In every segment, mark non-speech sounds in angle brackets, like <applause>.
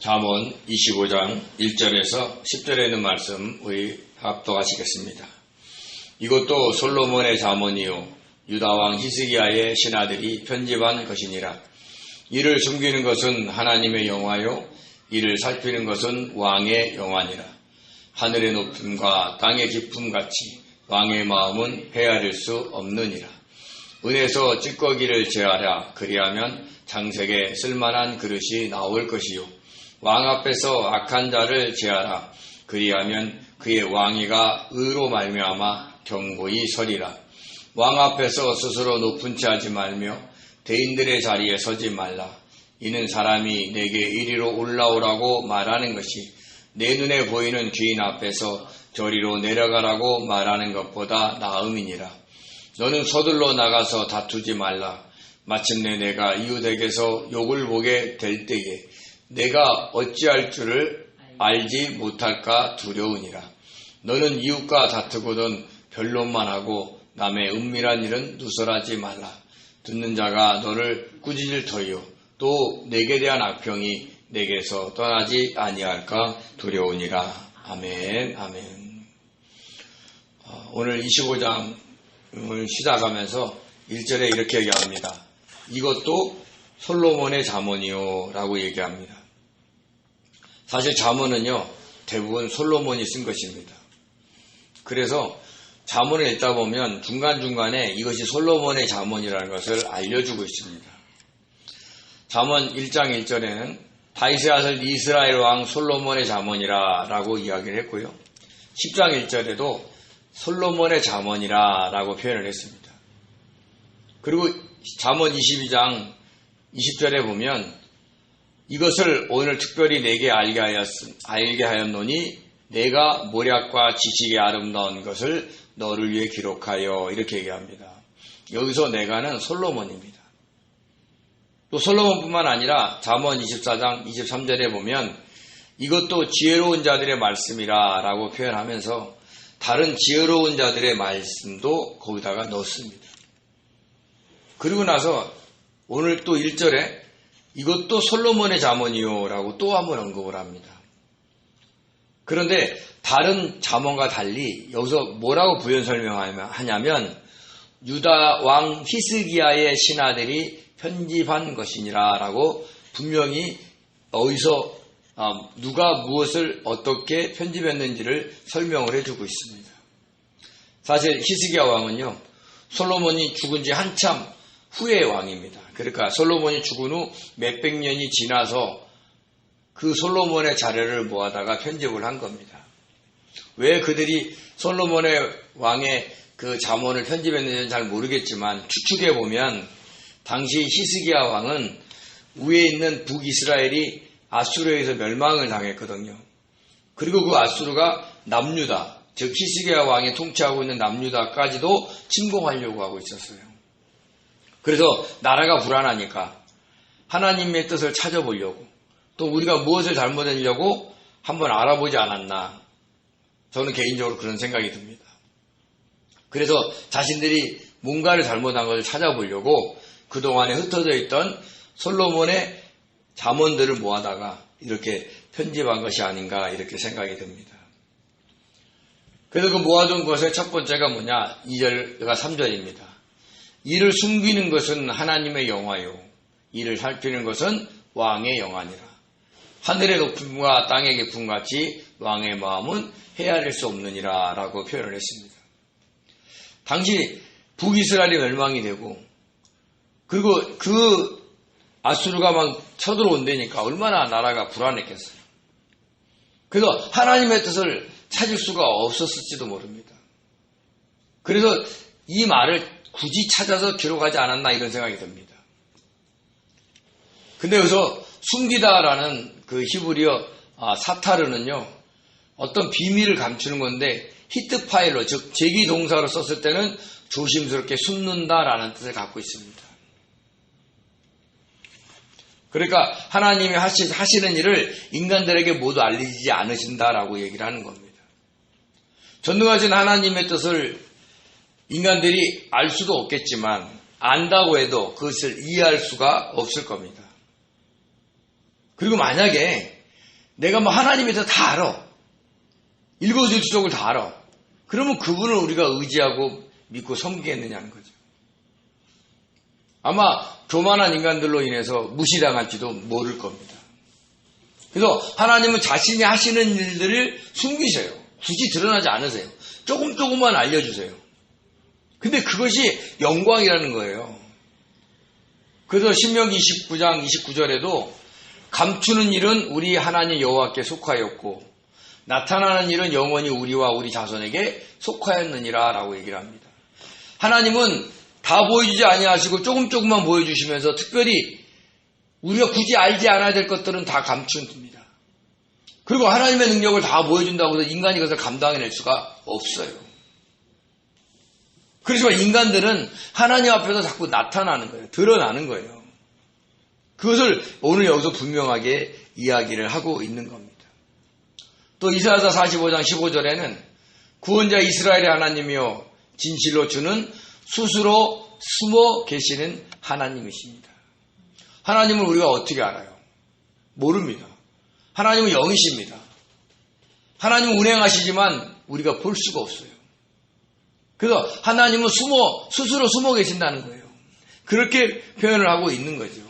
잠언 25장 1절에서 10절에 있는 말씀 우리 합독하시겠습니다. 이것도 솔로몬의 잠언이요 유다왕 히스기야의 신하들이 편집한 것이니라. 이를 숨기는 것은 하나님의 영화요 이를 살피는 것은 왕의 영화니라. 하늘의 높음과 땅의 깊음 같이 왕의 마음은 헤아릴 수 없느니라. 은에서 찌꺼기를 제하라 그리하면 장색에 쓸만한 그릇이 나올 것이요 왕 앞에서 악한 자를 제하라. 그리하면 그의 왕위가 의로 말미암아 경고히 서리라. 왕 앞에서 스스로 높은 채 하지 말며 대인들의 자리에 서지 말라. 이는 사람이 내게 이리로 올라오라고 말하는 것이 내 눈에 보이는 귀인 앞에서 저리로 내려가라고 말하는 것보다 나음이니라. 너는 서둘러 나가서 다투지 말라. 마침내 내가 이웃에게서 욕을 보게 될 때에 내가 어찌할 줄을 알지 못할까 두려우니라. 너는 이웃과 다투고는 변론만 하고 남의 은밀한 일은 누설하지 말라. 듣는 자가 너를 꾸짖을 터이요. 또 내게 대한 악평이 내게서 떠나지 아니할까 두려우니라. 아멘, 아멘. 어, 오늘 25장 을 시작하면서 1절에 이렇게 얘기합니다. 이것도 솔로몬의 자문이요 라고 얘기합니다. 사실 자문은요 대부분 솔로몬이 쓴 것입니다. 그래서 자문을 읽다 보면 중간중간에 이것이 솔로몬의 자문이라는 것을 알려주고 있습니다. 자문 1장 1절에는 다이스 아들 이스라엘 왕 솔로몬의 자문이라 라고 이야기를 했고요. 10장 1절에도 솔로몬의 잠언이라 라고 표현을 했습니다. 그리고 잠언 22장 20절에 보면 이것을 오늘 특별히 내게 알게, 하였, 알게 하였노니 내가 모략과 지식의 아름다운 것을 너를 위해 기록하여 이렇게 얘기합니다. 여기서 내가는 솔로몬입니다. 또 솔로몬뿐만 아니라 잠언 24장 23절에 보면 이것도 지혜로운 자들의 말씀이라 라고 표현하면서 다른 지혜로운 자들의 말씀도 거기다가 넣습니다. 그리고 나서 오늘 또 1절에 이것도 솔로몬의 자문이요 라고 또 한 번 언급을 합니다. 그런데 다른 자문과 달리 여기서 뭐라고 부연 설명하냐면 유다 왕 히스기야의 신하들이 편집한 것이니라 라고 분명히 어디서 아, 누가 무엇을 어떻게 편집했는지를 설명을 해주고 있습니다. 사실 히스기야 왕은요 솔로몬이 죽은 지 한참 후의 왕입니다. 그러니까 솔로몬이 죽은 후 몇백 년이 지나서 그 솔로몬의 자료를 모아다가 편집을 한 겁니다. 왜 그들이 솔로몬의 왕의 그 자문을 편집했는지는 잘 모르겠지만 추측해 보면 당시 히스기야 왕은 위에 있는 북이스라엘이 아수르에서 멸망을 당했거든요. 그리고 그 아수르가 남유다, 즉 히스기야 왕이 통치하고 있는 남유다까지도 침공하려고 하고 있었어요. 그래서 나라가 불안하니까 하나님의 뜻을 찾아보려고 또 우리가 무엇을 잘못했냐고 한번 알아보지 않았나 저는 개인적으로 그런 생각이 듭니다. 그래서 자신들이 뭔가를 잘못한 것을 찾아보려고 그동안에 흩어져 있던 솔로몬의 잠언들을 모아다가 이렇게 편집한 것이 아닌가 이렇게 생각이 듭니다. 그래서 그 모아둔 것의 첫 번째가 뭐냐? 2절과 3절입니다. 이를 숨기는 것은 하나님의 영화요. 이를 살피는 것은 왕의 영화니라. 하늘의 높음과 땅의 깊음 같이 왕의 마음은 헤아릴 수 없느니라 라고 표현을 했습니다. 당시 북이스라엘이 멸망이 되고 그리고 그 아수르가 막 쳐들어온다니까 얼마나 나라가 불안했겠어요. 그래서 하나님의 뜻을 찾을 수가 없었을지도 모릅니다. 그래서 이 말을 굳이 찾아서 기록하지 않았나 이런 생각이 듭니다. 근데 여기서 숨기다라는 그 히브리어 아, 사타르는요 어떤 비밀을 감추는 건데 히트 파일로 즉 제기 동사로 썼을 때는 조심스럽게 숨는다라는 뜻을 갖고 있습니다. 그러니까 하나님이 하시, 하시는 일을 인간들에게 모두 알리지 않으신다라고 얘기를 하는 겁니다. 전능하신 하나님의 뜻을 인간들이 알 수도 없겠지만 안다고 해도 그것을 이해할 수가 없을 겁니다. 그리고 만약에 내가 뭐 하나님에 대해서 다 알아. 일거수일투족을 다 알아. 그러면 그분을 우리가 의지하고 믿고 섬기겠느냐는 거죠. 아마 교만한 인간들로 인해서 무시당할지도 모를 겁니다. 그래서 하나님은 자신이 하시는 일들을 숨기셔요. 굳이 드러나지 않으세요. 조금 조금만 알려주세요. 근데 그것이 영광이라는 거예요. 그래서 신명기 29장 29절에도 감추는 일은 우리 하나님 여호와께 속하였고 나타나는 일은 영원히 우리와 우리 자손에게 속하였느니라 라고 얘기를 합니다. 하나님은 다 보여주지 아니하시고 조금 조금만 보여주시면서 특별히 우리가 굳이 알지 않아야 될 것들은 다 감춘답니다. 그리고 하나님의 능력을 다 보여준다고 해서 인간이 그것을 감당해낼 수가 없어요. 그렇지만 인간들은 하나님 앞에서 자꾸 나타나는 거예요. 드러나는 거예요. 그것을 오늘 여기서 분명하게 이야기를 하고 있는 겁니다. 또 이사야서 45장 15절에는 구원자 이스라엘의 하나님이요 진실로 주는 스스로 숨어 계시는 하나님이십니다. 하나님을 우리가 어떻게 알아요? 모릅니다. 하나님은 영이십니다. 하나님은 운행하시지만 우리가 볼 수가 없어요. 그래서 하나님은 숨어, 스스로 숨어 계신다는 거예요. 그렇게 표현을 하고 있는 거죠.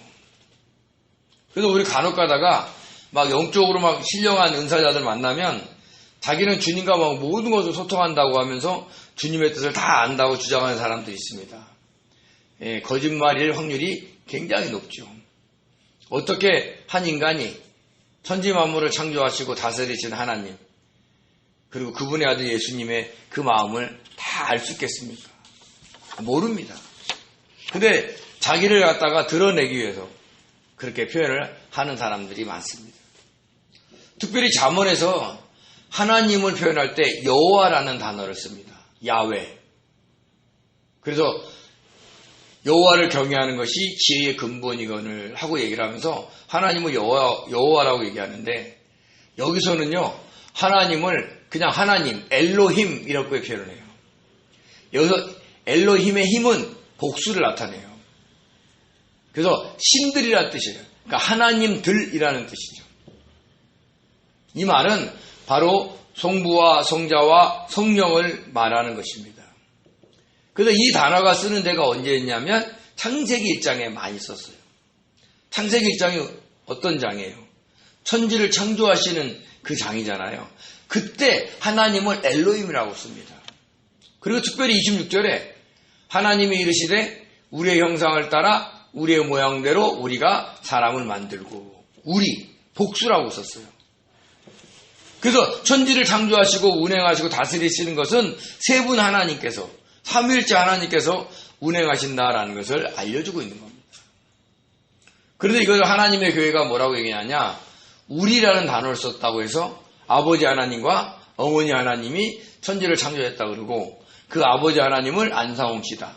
그래서 우리 간혹 가다가 막 영적으로 막 신령한 은사자들 만나면 자기는 주님과 막 모든 것을 소통한다고 하면서 주님의 뜻을 다 안다고 주장하는 사람들이 있습니다. 예, 거짓말일 확률이 굉장히 높죠. 어떻게 한 인간이 천지 만물을 창조하시고 다스리신 하나님 그리고 그분의 아들 예수님의 그 마음을 다 알 수 있겠습니까? 모릅니다. 근데 자기를 갖다가 드러내기 위해서 그렇게 표현을 하는 사람들이 많습니다. 특별히 잠언에서 하나님을 표현할 때 여호와라는 단어를 씁니다. 야외. 그래서 여호와를 경외하는 것이 지혜의 근본이건을 하고 얘기를 하면서 하나님을 여호와, 여호와라고 얘기하는데 여기서는요 하나님을 그냥 하나님 엘로힘 이렇게 표현을 해요. 여기서 엘로힘의 힘은 복수를 나타내요. 그래서 신들이라는 뜻이에요. 그러니까 하나님들이라는 뜻이죠. 이 말은 바로 성부와 성자와 성령을 말하는 것입니다. 그래서 이 단어가 쓰는 데가 언제였냐면 창세기 1장에 많이 썼어요. 창세기 1장이 어떤 장이에요? 천지를 창조하시는 그 장이잖아요. 그때 하나님을 엘로임이라고 씁니다. 그리고 특별히 26절에 하나님이 이르시되 우리의 형상을 따라 우리의 모양대로 우리가 사람을 만들고 우리 복수라고 썼어요. 그래서 천지를 창조하시고 운행하시고 다스리시는 것은 세 분 하나님께서 삼위일체 하나님께서 운행하신다라는 것을 알려주고 있는 겁니다. 그런데 이걸 하나님의 교회가 뭐라고 얘기하냐? 우리라는 단어를 썼다고 해서 아버지 하나님과 어머니 하나님이 천지를 창조했다 그러고 그 아버지 하나님을 안사홍시다.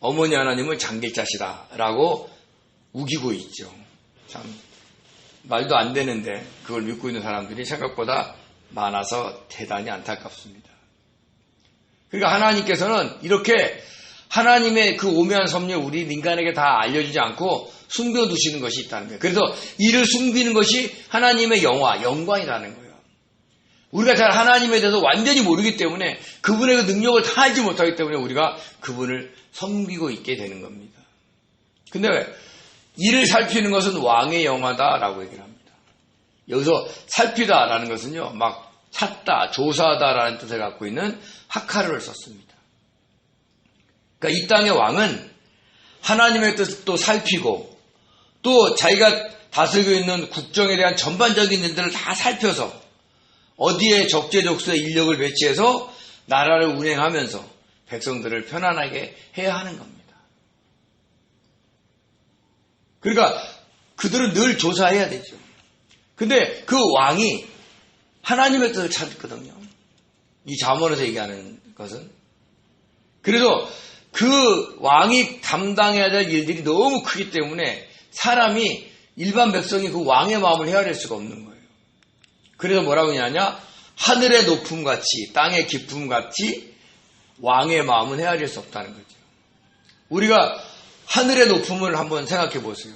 어머니 하나님을 장길자시다라고 우기고 있죠. 참 말도 안 되는데 그걸 믿고 있는 사람들이 생각보다 많아서 대단히 안타깝습니다. 그러니까 하나님께서는 이렇게 하나님의 그 오묘한 섭리를 우리 인간에게 다 알려주지 않고 숨겨두시는 것이 있다는 거예요. 그래서 이를 숨기는 것이 하나님의 영화, 영광이라는 거예요. 우리가 잘 하나님에 대해서 완전히 모르기 때문에 그분의 그 능력을 다 알지 못하기 때문에 우리가 그분을 섬기고 있게 되는 겁니다. 근데 이를 살피는 것은 왕의 영화다라고 얘기를 합니다. 여기서 살피다라는 것은요, 막 찾다, 조사하다라는 뜻을 갖고 있는 하카를 썼습니다. 그러니까 이 땅의 왕은 하나님의 뜻을 또 살피고 또 자기가 다스리고 있는 국정에 대한 전반적인 일들을 다 살펴서 어디에 적재적소에 인력을 배치해서 나라를 운행하면서 백성들을 편안하게 해야 하는 겁니다. 그러니까 그들은 늘 조사해야 되죠. 근데 그 왕이 하나님의 뜻을 찾거든요. 이 자문에서 얘기하는 것은. 그래서 그 왕이 담당해야 될 일들이 너무 크기 때문에 사람이 일반 백성이 그 왕의 마음을 헤아릴 수가 없는 거예요. 그래서 뭐라고 하냐냐? 하늘의 높음 같이 땅의 깊음 같이 왕의 마음은 헤아릴 수 없다는 거죠. 우리가 하늘의 높음을 한번 생각해 보세요.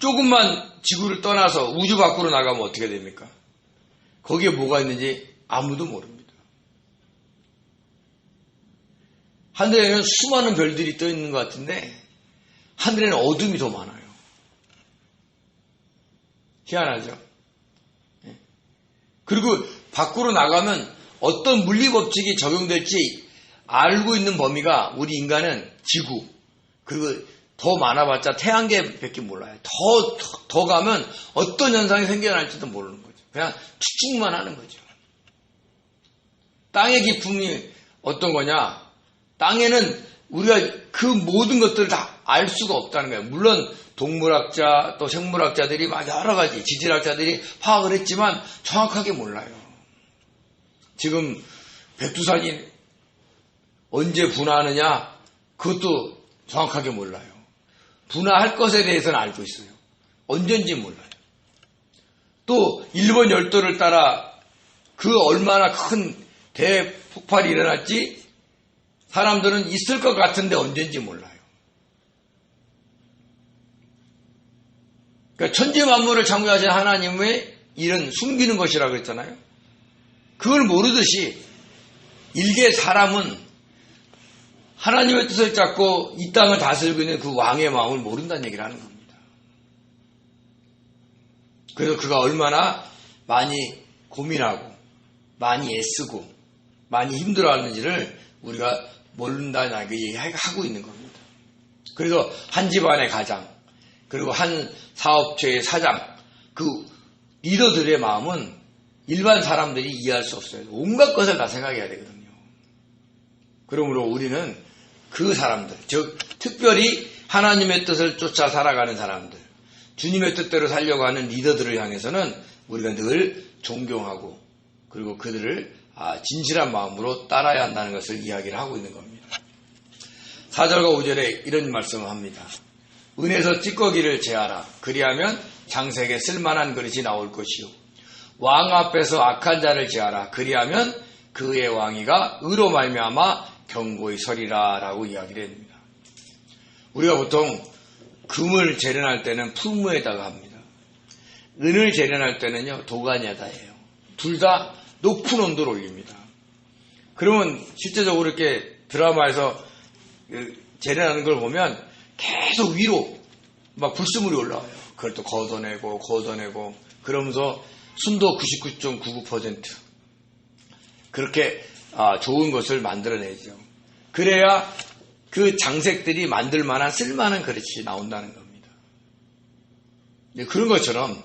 조금만 지구를 떠나서 우주 밖으로 나가면 어떻게 됩니까? 거기에 뭐가 있는지 아무도 모릅니다. 하늘에는 수많은 별들이 떠 있는 것 같은데 하늘에는 어둠이 더 많아요. 희한하죠? 예. 그리고 밖으로 나가면 어떤 물리 법칙이 적용될지 알고 있는 범위가 우리 인간은 지구 그리고 더 많아봤자 태양계밖에 몰라요. 더, 더, 더 가면 어떤 현상이 생겨날지도 모르는 거죠. 그냥 추측만 하는 거죠. 땅의 기품이 어떤 거냐? 땅에는 우리가 그 모든 것들을 다 알 수가 없다는 거예요. 물론 동물학자 또 생물학자들이 막 여러 가지 지질학자들이 파악을 했지만 정확하게 몰라요. 지금 백두산이 언제 분화하느냐 그것도 정확하게 몰라요. 분화할 것에 대해서는 알고 있어요. 언젠지 몰라요. 또 일본 열도를 따라 그 얼마나 큰 대폭발이 일어났지 사람들은 있을 것 같은데 언젠지 몰라요. 그러니까 천지 만물을 창조하신 하나님의 일은 숨기는 것이라고 그랬잖아요. 그걸 모르듯이 일개 사람은 하나님의 뜻을 잡고 이 땅을 다스리고 있는 그 왕의 마음을 모른다는 얘기를 하는 겁니다. 그래서 그가 얼마나 많이 고민하고 많이 애쓰고 많이 힘들어하는지를 우리가 모른다는 얘기하고 있는 겁니다. 그래서 한 집안의 가장 그리고 한 사업체의 사장 그 리더들의 마음은 일반 사람들이 이해할 수 없어요. 온갖 것을 다 생각해야 되거든요. 그러므로 우리는 그 사람들, 즉 특별히 하나님의 뜻을 쫓아 살아가는 사람들, 주님의 뜻대로 살려고 하는 리더들을 향해서는 우리가 늘 존경하고 그리고 그들을 아, 진실한 마음으로 따라야 한다는 것을 이야기를 하고 있는 겁니다. 4절과 5절에 이런 말씀을 합니다. 은에서 찌꺼기를 제하라. 그리하면 장색에 쓸만한 그릇이 나올 것이요. 왕 앞에서 악한 자를 제하라. 그리하면 그의 왕이가 의로 말미암아 경고히 서리라라고 이야기를 합니다. 우리가 보통 금을 재련할 때는 풀무에다가 합니다. 은을 재련할 때는요 도가니에다 해요. 둘 다 높은 온도를 올립니다. 그러면 실제적으로 이렇게 드라마에서 그 재련하는 걸 보면 계속 위로 막 불순물이 올라와요. 그걸 또 걷어내고 걷어내고 그러면서 순도 99.99% 그렇게 아, 좋은 것을 만들어내죠. 그래야 그 장색들이 만들 만한 쓸만한 그릇이 나온다는 겁니다. 그런 것처럼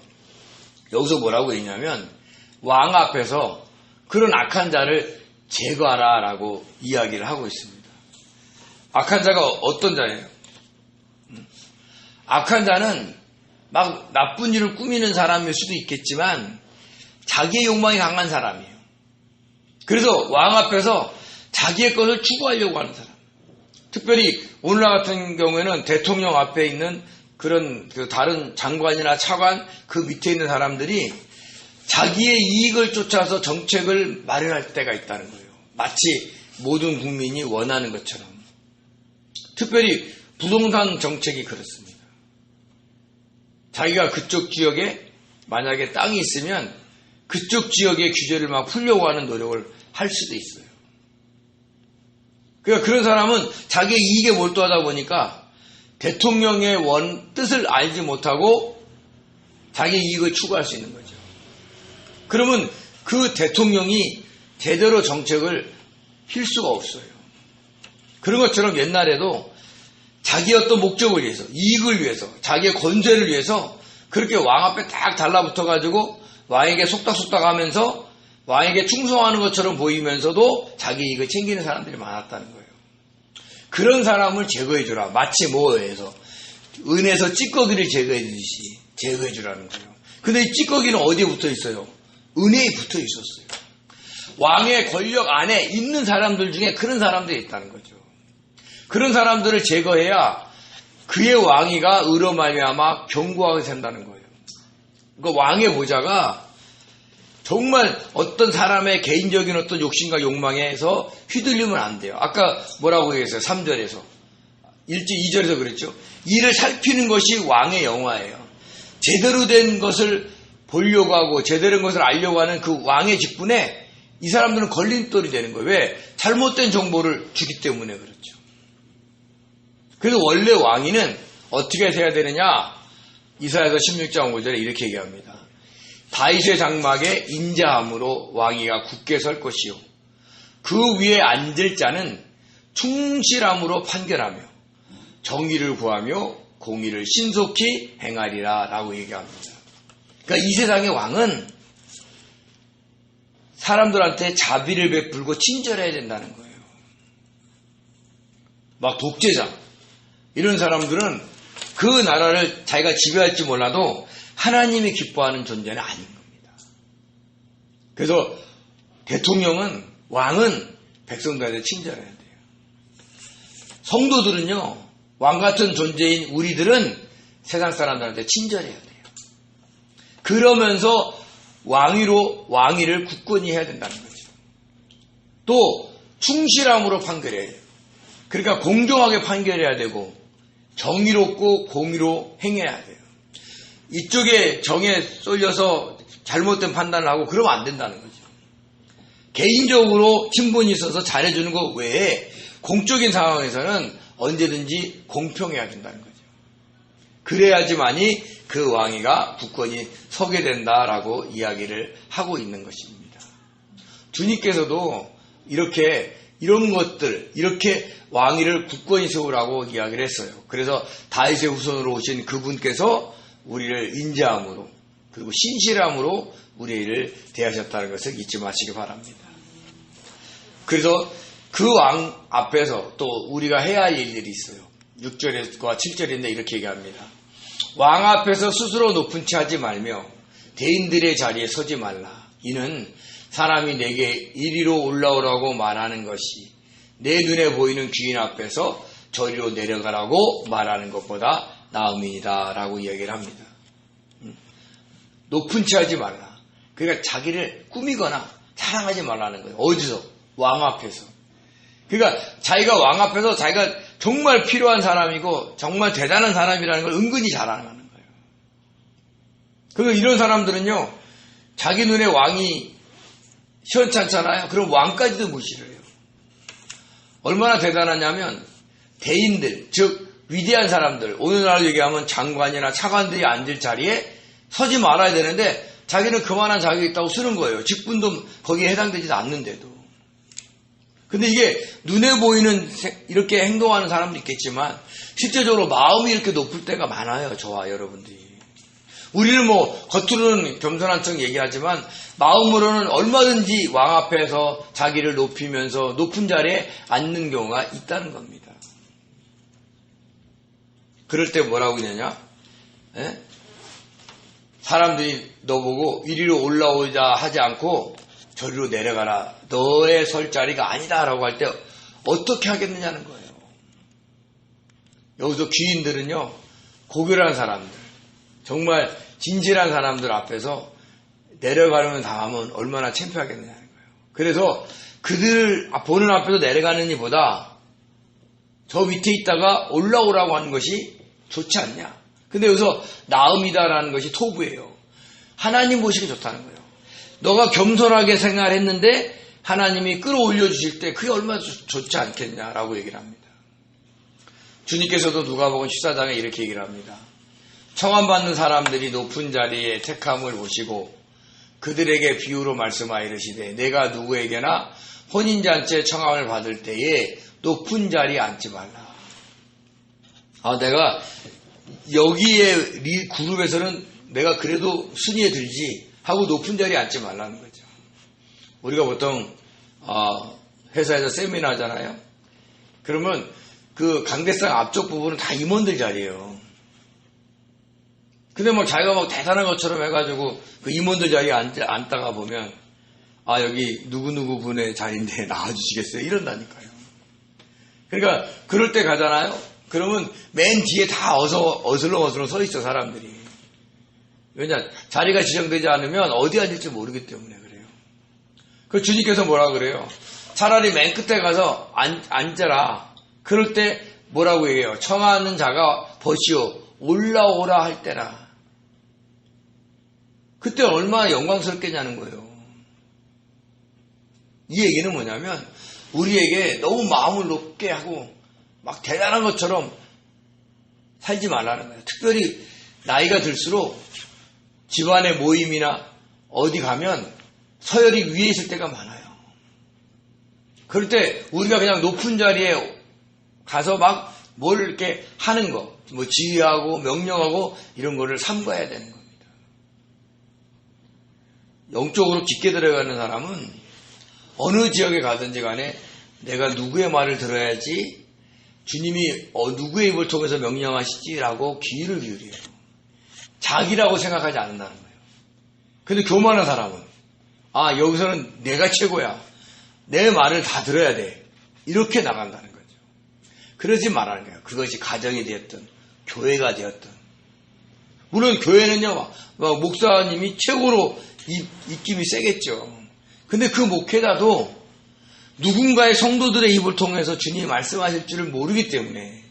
여기서 뭐라고 했냐면 왕 앞에서 그런 악한 자를 제거하라라고 이야기를 하고 있습니다. 악한 자가 어떤 자예요? 악한 자는 막 나쁜 일을 꾸미는 사람일 수도 있겠지만 자기의 욕망이 강한 사람이에요. 그래서 왕 앞에서 자기의 것을 추구하려고 하는 사람. 특별히 오늘날 같은 경우에는 대통령 앞에 있는 그런 그 다른 장관이나 차관 그 밑에 있는 사람들이 자기의 이익을 쫓아서 정책을 마련할 때가 있다는 거예요. 마치 모든 국민이 원하는 것처럼. 특별히 부동산 정책이 그렇습니다. 자기가 그쪽 지역에 만약에 땅이 있으면 그쪽 지역의 규제를 막 풀려고 하는 노력을 할 수도 있어요. 그러니까 그런 사람은 자기의 이익에 몰두하다 보니까 대통령의 원 뜻을 알지 못하고 자기 이익을 추구할 수 있는 거죠. 그러면 그 대통령이 제대로 정책을 필 수가 없어요. 그런 것처럼 옛날에도 자기 어떤 목적을 위해서, 이익을 위해서, 자기의 권세를 위해서 그렇게 왕 앞에 딱 달라붙어 가지고 왕에게 속닥속닥 하면서 왕에게 충성하는 것처럼 보이면서도 자기 이익을 챙기는 사람들이 많았다는 거예요. 그런 사람을 제거해 주라. 마치 뭐에서 은에서 찌꺼기를 제거해 주듯이 제거해 주라는 거예요. 근데 이 찌꺼기는 어디에 붙어 있어요? 은혜에 붙어 있었어요. 왕의 권력 안에 있는 사람들 중에 그런 사람들이 있다는 거죠. 그런 사람들을 제거해야 그의 왕위가 의로 말미암아 견고하게 된다는 거예요. 그 왕의 보좌가 정말 어떤 사람의 개인적인 어떤 욕심과 욕망에서 휘둘리면 안 돼요. 아까 뭐라고 얘기했어요? 3절에서. 1절, 2절에서 그랬죠. 이를 살피는 것이 왕의 영화예요. 제대로 된 것을 보려고 하고 제대로 된 것을 알려고 하는 그 왕의 직분에 이 사람들은 걸림돌이 되는 거예요. 왜? 잘못된 정보를 주기 때문에 그렇죠. 그래서 원래 왕위는 어떻게 해야 되느냐? 이사야서 16장 5절에 이렇게 얘기합니다. 다윗의 장막에 인자함으로 왕위가 굳게 설 것이요. 그 위에 앉을 자는 충실함으로 판결하며 정의를 구하며 공의를 신속히 행하리라 라고 얘기합니다. 그러니까 이 세상의 왕은 사람들한테 자비를 베풀고 친절해야 된다는 거예요. 막 독재자 이런 사람들은 그 나라를 자기가 지배할지 몰라도 하나님이 기뻐하는 존재는 아닌 겁니다. 그래서 대통령은 왕은 백성들한테 친절해야 돼요. 성도들은요 왕 같은 존재인 우리들은 세상 사람들한테 친절해야 돼요. 그러면서 왕위로 왕위를 굳건히 해야 된다는 거죠. 또 충실함으로 판결해야 돼요. 그러니까 공정하게 판결해야 되고 정의롭고 공의로 행해야 돼요. 이쪽에 정에 쏠려서 잘못된 판단을 하고 그러면 안 된다는 거죠. 개인적으로 친분이 있어서 잘해주는 것 외에 공적인 상황에서는 언제든지 공평해야 된다는 거죠. 그래야지만이 그 왕위가 굳건히 서게 된다라고 이야기를 하고 있는 것입니다. 주님께서도 이렇게 이런 것들 이렇게 왕위를 굳건히 세우라고 이야기를 했어요. 그래서 다윗의 후손으로 오신 그분께서 우리를 인자함으로 그리고 신실함으로 우리를 대하셨다는 것을 잊지 마시기 바랍니다. 그래서 그 왕 앞에서 또 우리가 해야 할 일들이 있어요. 6절과 7절인데 이렇게 얘기합니다. 왕 앞에서 스스로 높은 채 하지 말며 대인들의 자리에 서지 말라. 이는 사람이 내게 이리로 올라오라고 말하는 것이 내 눈에 보이는 귀인 앞에서 저리로 내려가라고 말하는 것보다 나음이다. 라고 이야기를 합니다. 음. 높은 채 하지 말라. 그러니까 자기를 꾸미거나 자랑하지 말라는 거예요. 어디서? 왕 앞에서. 그러니까 자기가 왕 앞에서 자기가 정말 필요한 사람이고 정말 대단한 사람이라는 걸 은근히 자랑하는 거예요. 그리고 이런 사람들은요, 자기 눈에 왕이 시원찮잖아요. 그럼 왕까지도 무시를 해요. 얼마나 대단하냐면 대인들, 즉 위대한 사람들, 오늘날 얘기하면 장관이나 차관들이 앉을 자리에 서지 말아야 되는데 자기는 그만한 자격이 있다고 쓰는 거예요. 직분도 거기에 해당되지도 않는데도. 근데 이게 눈에 보이는 이렇게 행동하는 사람도 있겠지만 실제적으로 마음이 이렇게 높을 때가 많아요. 저와 여러분들이. 우리는 뭐 겉으로는 겸손한 척 얘기하지만 마음으로는 얼마든지 왕 앞에서 자기를 높이면서 높은 자리에 앉는 경우가 있다는 겁니다. 그럴 때 뭐라고 그러냐? 예? 사람들이 너 보고 이리로 올라오자 하지 않고 저리로 내려가라. 너의 설 자리가 아니다라고 할 때 어떻게 하겠느냐는 거예요. 여기서 귀인들은요, 고결한 사람들, 정말 진실한 사람들 앞에서 내려가려면 당하면 얼마나 창피하겠느냐는 거예요. 그래서 그들 보는 앞에서 내려가는 이보다 저 밑에 있다가 올라오라고 하는 것이 좋지 않냐. 근데 여기서 나음이다라는 것이 토부예요. 하나님 보시기 좋다는 거예요. 너가 겸손하게 생활했는데 하나님이 끌어올려 주실 때 그게 얼마나 좋지 않겠냐라고 얘기를 합니다. 주님께서도 누가복음 14장에 이렇게 얘기를 합니다. 청함받는 사람들이 높은 자리에 택함을 보시고 그들에게 비유로 말씀하여 이르시되 내가 누구에게나 혼인잔치에 청함을 받을 때에 높은 자리에 앉지 말라. 아, 내가 여기에 리 그룹에서는 내가 그래도 순위에 들지 하고 높은 자리에 앉지 말라는 거죠. 우리가 보통 어, 회사에서 세미나 하잖아요. 그러면 그 강대상 앞쪽 부분은 다 임원들 자리예요. 근데 뭐 자기가 막 대단한 것처럼 해가지고 그 임원들 자리에 앉, 앉다가 보면 아 여기 누구누구 분의 자리인데 <laughs> 나와주시겠어요? 이런다니까요. 그러니까 그럴 때 가잖아요. 그러면 맨 뒤에 다 어서 어슬렁어슬렁 서 있어 사람들이. 왜냐 자리가 지정되지 않으면 어디 앉을지 모르기 때문에 그래요. 그 주님께서 뭐라 그래요? 차라리 맨 끝에 가서 앉, 앉아라. 그럴 때 뭐라고 얘기해요? 청하는 자가 버시오 올라오라 할 때라. 그때 얼마나 영광스럽겠냐는 거예요. 이 얘기는 뭐냐면 우리에게 너무 마음을 높게 하고 막 대단한 것처럼 살지 말라는 거예요. 특별히 나이가 들수록 집안의 모임이나 어디 가면 서열이 위에 있을 때가 많아요. 그럴 때 우리가 그냥 높은 자리에 가서 막 뭘 이렇게 하는 거, 뭐 지휘하고 명령하고 이런 거를 삼가야 되는 겁니다. 영적으로 깊게 들어가는 사람은 어느 지역에 가든지 간에 내가 누구의 말을 들어야지 주님이 어, 누구의 입을 통해서 명령하시지라고 귀를 기울여요. 자기라고 생각하지 않는다는 거예요. 근데 교만한 사람은 아 여기서는 내가 최고야. 내 말을 다 들어야 돼. 이렇게 나간다는 거죠. 그러지 말라는 거예요. 그것이 가정이 되었든 교회가 되었든 물론 교회는요 막, 막 목사님이 최고로 입, 입김이 세겠죠. 근데 그 목회자도 누군가의 성도들의 입을 통해서 주님이 말씀하실 줄을 모르기 때문에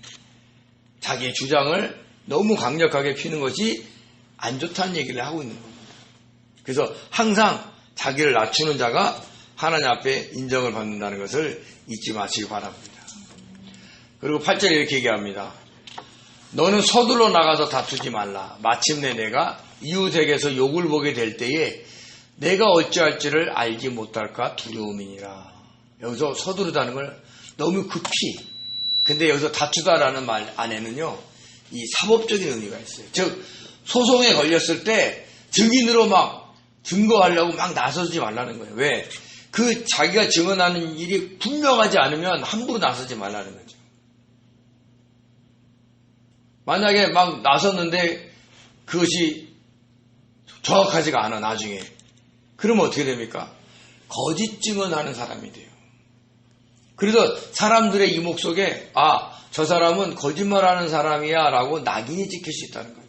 자기의 주장을 너무 강력하게 피는 것이 안 좋다는 얘기를 하고 있는 겁니다. 그래서 항상 자기를 낮추는 자가 하나님 앞에 인정을 받는다는 것을 잊지 마시기 바랍니다. 그리고 8절에 이렇게 얘기합니다. 너는 서둘러 나가서 다투지 말라. 마침내 내가 이웃에게서 욕을 보게 될 때에 내가 어찌할지를 알지 못할까 두려움이니라. 여기서 서두르다는 걸 너무 급히. 근데 여기서 다투다라는 말 안에는요, 이 사법적인 의미가 있어요. 즉, 소송에 걸렸을 때 증인으로 막 증거하려고 막 나서지 말라는 거예요. 왜? 그 자기가 증언하는 일이 분명하지 않으면 함부로 나서지 말라는 거죠. 만약에 막 나섰는데 그것이 정확하지가 않아, 나중에. 그러면 어떻게 됩니까? 거짓 증언하는 사람이 돼요. 그래서 사람들의 이목 속에 아, 저 사람은 거짓말하는 사람이야 라고 낙인이 찍힐 수 있다는 거죠.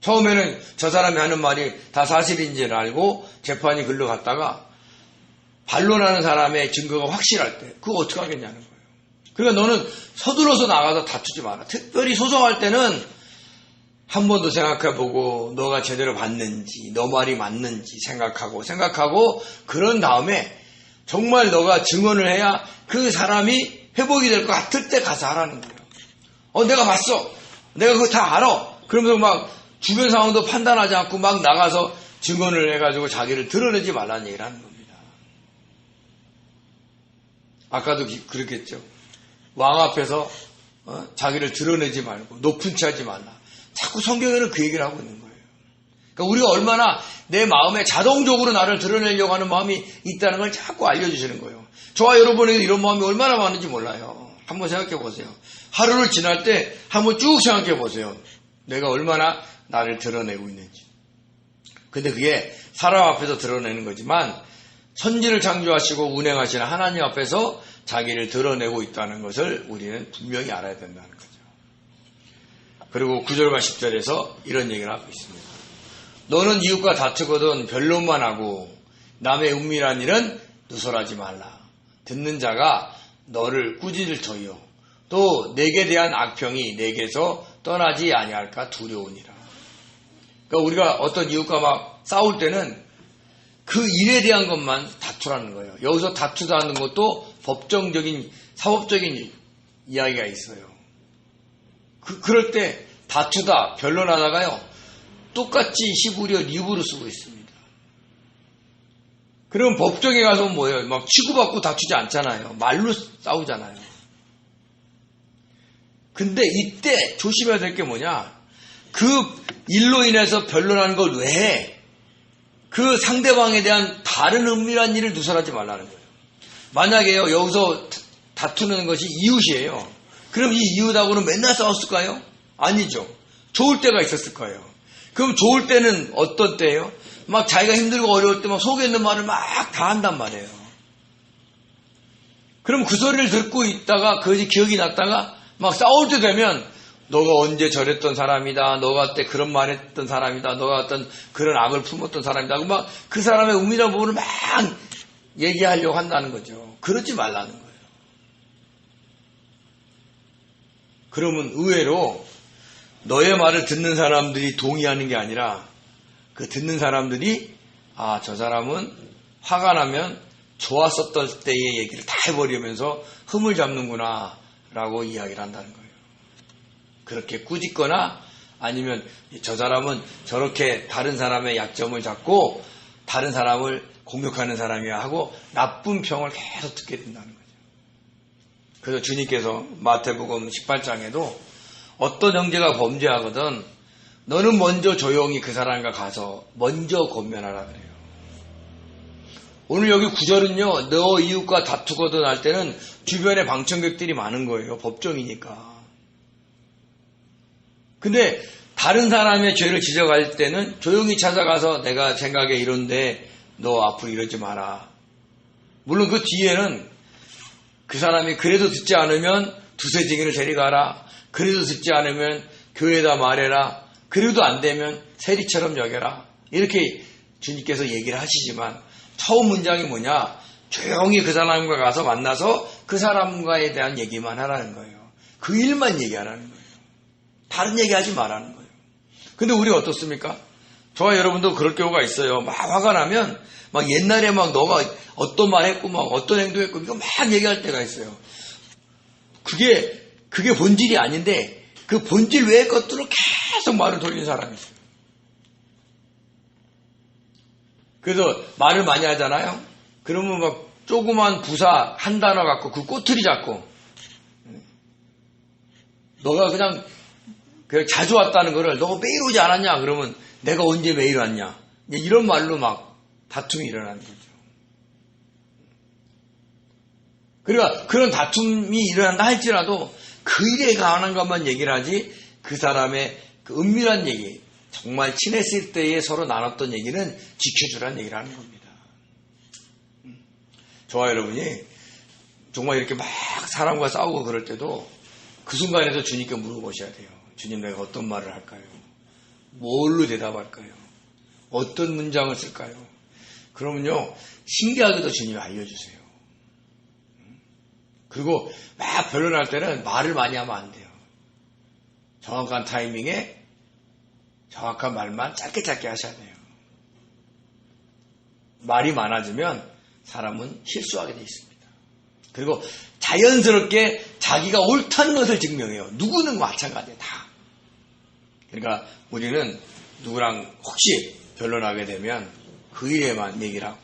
처음에는 저 사람이 하는 말이 다 사실인지를 알고 재판이 글로 갔다가 반론하는 사람의 증거가 확실할 때 그거 어떻게 하겠냐는 거예요. 그러니까 너는 서둘러서 나가서 다투지 마라. 특별히 소송할 때는 한번더 생각해보고 너가 제대로 봤는지 너 말이 맞는지 생각하고 생각하고 그런 다음에 정말 너가 증언을 해야 그 사람이 회복이 될 것 같을 때 가서 하라는 거예요. 어 내가 봤어. 내가 그거 다 알아. 그러면서 막 주변 상황도 판단하지 않고 막 나가서 증언을 해가지고 자기를 드러내지 말라는 얘기를 하는 겁니다. 아까도 그렇겠죠. 왕 앞에서 어, 자기를 드러내지 말고 높은 채 하지 말라. 자꾸 성경에는 그 얘기를 하고 있는 거예요. 그러니까 우리가 얼마나 내 마음에 자동적으로 나를 드러내려고 하는 마음이 있다는 걸 자꾸 알려주시는 거예요. 저와 여러분에게 이런 마음이 얼마나 많은지 몰라요. 한번 생각해 보세요. 하루를 지날 때 한번 쭉 생각해 보세요. 내가 얼마나 나를 드러내고 있는지. 근데 그게 사람 앞에서 드러내는 거지만 천지를 창조하시고 운행하시는 하나님 앞에서 자기를 드러내고 있다는 것을 우리는 분명히 알아야 된다는 거죠. 그리고 9절과 10절에서 이런 얘기를 하고 있습니다. 너는 이웃과 다투거든 변론만 하고 남의 은밀한 일은 누설하지 말라. 듣는 자가 너를 꾸짖을 터이요. 또 내게 대한 악평이 내게서 떠나지 아니할까 두려우니라. 그러니까 우리가 어떤 이웃과 막 싸울 때는 그 일에 대한 것만 다투라는 거예요. 여기서 다투다는 것도 법정적인 사법적인 이야기가 있어요. 그, 그럴 때 다투다 변론하다가요 똑같이 히브리어 리브로 쓰고 있습니다. 그럼 법정에 가서 뭐예요? 막 치고받고 다투지 않잖아요. 말로 싸우잖아요. 근데 이때 조심해야 될 게 뭐냐? 그 일로 인해서 변론하는 걸 외에 그 상대방에 대한 다른 은밀한 일을 누설하지 말라는 거예요. 만약에요, 여기서 다투는 것이 이웃이에요. 그럼 이 이웃하고는 맨날 싸웠을까요? 아니죠. 좋을 때가 있었을 거예요. 그럼 좋을 때는 어떤 때예요? 막 자기가 힘들고 어려울 때 막 속에 있는 말을 막 다 한단 말이에요. 그럼 그 소리를 듣고 있다가 그것이 기억이 났다가 막 싸울 때 되면 너가 언제 저랬던 사람이다. 너가 때 그런 말 했던 사람이다. 너가 어떤 그런 악을 품었던 사람이다. 막 그 사람의 은밀한 부분을 막 얘기하려고 한다는 거죠. 그러지 말라는 거예요. 그러면 의외로 너의 말을 듣는 사람들이 동의하는 게 아니라 그 듣는 사람들이 아, 저 사람은 화가 나면 좋았었던 때의 얘기를 다 해버리면서 흠을 잡는구나 라고 이야기를 한다는 거예요. 그렇게 꾸짖거나 아니면 저 사람은 저렇게 다른 사람의 약점을 잡고 다른 사람을 공격하는 사람이야 하고 나쁜 평을 계속 듣게 된다는 거죠. 그래서 주님께서 마태복음 18장에도 어떤 형제가 범죄하거든 너는 먼저 조용히 그 사람과 가서 먼저 권면하라 그래요. 오늘 여기 구절은요, 너 이웃과 다투거든 할 때는 주변에 방청객들이 많은 거예요. 법정이니까. 근데 다른 사람의 죄를 지적할 때는 조용히 찾아가서 내가 생각에 이런데 너 앞으로 이러지 마라. 물론 그 뒤에는 그 사람이 그래도 듣지 않으면 두세 증인을 데려가라. 그래도 듣지 않으면 교회에다 말해라. 그래도 안 되면 세리처럼 여겨라. 이렇게 주님께서 얘기를 하시지만 처음 문장이 뭐냐? 조용히 그 사람과 가서 만나서 그 사람과에 대한 얘기만 하라는 거예요. 그 일만 얘기하라는 거예요. 다른 얘기 하지 말라는 거예요. 근데 우리 어떻습니까? 저와 여러분도 그럴 경우가 있어요. 막 화가 나면 막 옛날에 막 너가 어떤 말 했고 막 어떤 행동했고 이거 막 얘기할 때가 있어요. 그게 그게 본질이 아닌데 그 본질 외의 것들로 계속 말을 돌리는 사람이 있어요. 그래서 말을 많이 하잖아요. 그러면 막 조그만 부사 한 단어 갖고 그 꼬투리 잡고 너가 그냥 그냥 자주 왔다는 거를 너 매일 오지 않았냐? 그러면 내가 언제 매일 왔냐? 이런 말로 막 다툼이 일어나는 거죠. 그러니까 그런 다툼이 일어난다 할지라도 그 일에 관한 것만 얘기를 하지 그 사람의 그 은밀한 얘기, 정말 친했을 때에 서로 나눴던 얘기는 지켜주라는 얘기를 하는 겁니다. 저와 여러분이 정말 이렇게 막 사람과 싸우고 그럴 때도 그 순간에도 주님께 물어보셔야 돼요. 주님 내가 어떤 말을 할까요? 뭘로 대답할까요? 어떤 문장을 쓸까요? 그러면요, 신기하게도 주님이 알려주세요. 그리고 막 변론할 때는 말을 많이 하면 안 돼요. 정확한 타이밍에 정확한 말만 짧게 짧게 하셔야 돼요. 말이 많아지면 사람은 실수하게 돼 있습니다. 그리고 자연스럽게 자기가 옳다는 것을 증명해요. 누구는 마찬가지예요. 다. 그러니까 우리는 누구랑 혹시 변론하게 되면 그 일에만 얘기를 하고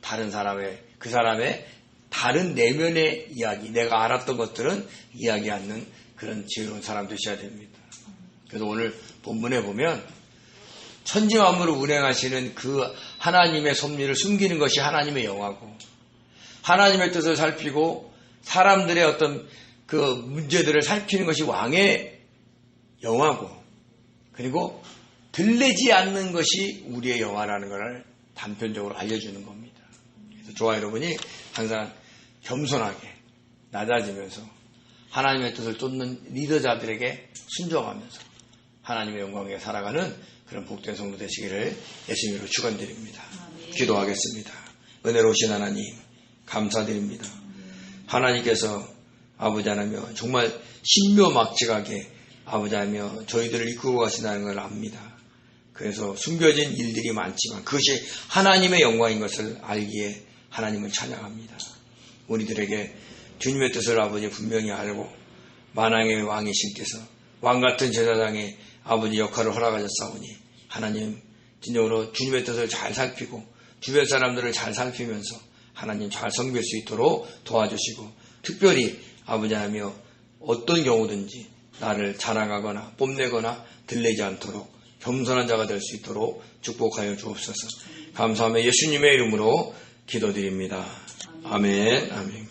다른 사람의 그 사람의 다른 내면의 이야기, 내가 알았던 것들은 이야기 않는 그런 지혜로운 사람 되셔야 됩니다. 그래서 오늘 본문에 보면 천지 만물을 운행하시는 그 하나님의 섭리를 숨기는 것이 하나님의 영화고 하나님의 뜻을 살피고 사람들의 어떤 그 문제들을 살피는 것이 왕의 영화고 그리고 들리지 않는 것이 우리의 영화라는 것을 단편적으로 알려주는 겁니다. 그래서 저와 여러분이 항상 겸손하게 낮아지면서 하나님의 뜻을 쫓는 리더자들에게 순종하면서 하나님의 영광에 살아가는 그런 복된 성도 되시기를 예수님으로 축원드립니다. 기도하겠습니다. 은혜로우신 하나님 감사드립니다. 하나님께서 아버지 하나며 정말 신묘막직하게 아버지 하며 저희들을 이끌고 가신다는 걸 압니다. 그래서 숨겨진 일들이 많지만 그것이 하나님의 영광인 것을 알기에 하나님을 찬양합니다. 우리들에게 주님의 뜻을 아버지 분명히 알고 만왕의 왕이신께서 왕 같은 제사장의 아버지 역할을 허락하셨사오니 하나님 진정으로 주님의 뜻을 잘 살피고 주변 사람들을 잘 살피면서 하나님 잘 섬길 수 있도록 도와주시고 특별히 아버지 하며 어떤 경우든지 나를 자랑하거나 뽐내거나 들리지 않도록 겸손한 자가 될 수 있도록 축복하여 주옵소서. 감사하며 예수님의 이름으로 기도드립니다. 아멘. 아멘.